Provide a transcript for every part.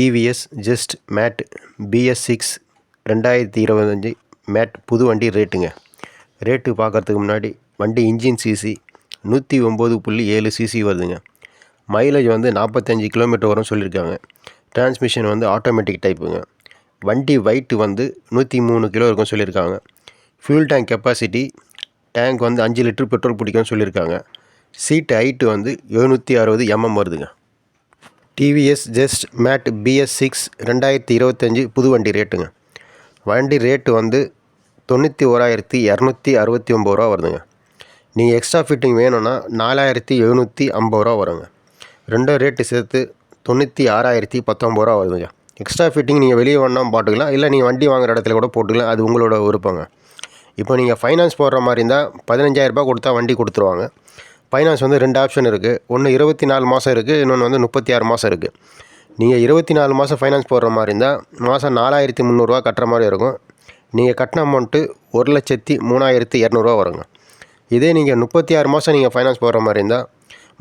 TVS just made BS six ரெண்டாயிரத்தி இருபத்தஞ்சி mat புது வண்டி ரேட்டுங்க. ரேட்டு பார்க்கறதுக்கு முன்னாடி வண்டி இன்ஜின் சிசி நூற்றி ஒம்பது புள்ளி ஏழு சிசி வருதுங்க. மைலேஜ் வந்து நாற்பத்தஞ்சு கிலோமீட்டர் வரும் சொல்லியிருக்காங்க. டிரான்ஸ்மிஷன் வந்து ஆட்டோமேட்டிக் டைப்புங்க. வண்டி வெயிட்டு வந்து நூற்றி மூணு கிலோ இருக்கும் சொல்லியிருக்காங்க. ஃபியூல் டேங்க் கெப்பாசிட்டி டேங்க் வந்து அஞ்சு லிட்டர் பெட்ரோல் பிடிக்கும்னு சொல்லியிருக்காங்க. சீட்டு ஹைட்டு வந்து எழுநூற்றி அறுபது எம்எம் வருதுங்க. TVS just made BS six ரெண்டாயிரத்தி இருபத்தஞ்சி புது வண்டி ரேட்டுங்க வண்டி ரேட்டு வந்து தொண்ணூற்றி ஓராயிரத்தி இரநூத்தி அறுபத்தி ஒம்பது ரூபா வருதுங்க. நீங்கள் எக்ஸ்ட்ரா ஃபிட்டிங் வேணும்னா நாலாயிரத்தி எழுநூற்றி ஐம்பது ரூபா வருங்க. ரெண்டும் ரேட்டு சேர்த்து தொண்ணூற்றி ஆறாயிரத்தி பத்தொம்பது ரூபா வருதுங்க. எக்ஸ்ட்ரா ஃபிட்டிங் நீங்கள் வெளியே வேணாம் போட்டுக்கலாம். இல்லை நீங்கள் வண்டி வாங்குகிற இடத்துல கூட போட்டுக்கலாம். அது உங்களோட விருப்பங்க. இப்போ நீங்கள் ஃபைனான்ஸ் போடுற மாதிரி இருந்தால் பதினஞ்சாயிரரூபா கொடுத்தா வண்டி கொடுத்துருவாங்க. ஃபைனான்ஸ் வந்து ரெண்டு ஆப்ஷன் இருக்குது ஒன்று இருபத்தி நாலு மாதம் இருக்குது இன்னொன்று வந்து முப்பத்தி ஆறு மாதம் இருக்குது நீங்கள் இருபத்தி நாலு மாதம் ஃபைனான்ஸ் போடுற மாதிரி இருந்தால் மாதம் நாலாயிரத்தி முந்நூறுரூவா கட்டுற மாதிரி இருக்கும். நீங்கள் கட்டின அமௌண்ட்டு ஒரு லட்சத்தி மூணாயிரத்தி இரநூறுவா வருங்க. இதே நீங்கள் முப்பத்தி ஆறு மாதம் நீங்கள் ஃபைனான்ஸ் போடுற மாதிரி இருந்தால்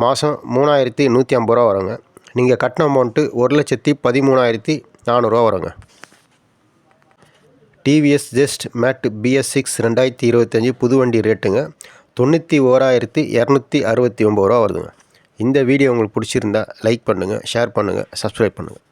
மாதம் மூணாயிரத்தி நூற்றி ஐம்பது ரூபா வருங்க. நீங்கள் கட்டின அமௌண்ட்டு ஒரு லட்சத்தி பதிமூணாயிரத்தி நானூறுரூவா வருங்க. TVS just made BS six ரெண்டாயிரத்தி இருபத்தஞ்சி புது வண்டி ரேட்டுங்க தொண்ணூற்றி ஓராயிரத்தி இரநூத்தி அறுபத்தி ஒம்பது ரூபா வருதுங்க. இந்த வீடியோ உங்களுக்கு பிடிச்சிருந்தா லைக் பண்ணுங்கள் ஷேர் பண்ணுங்கள் சப்ஸ்கிரைப் பண்ணுங்கள்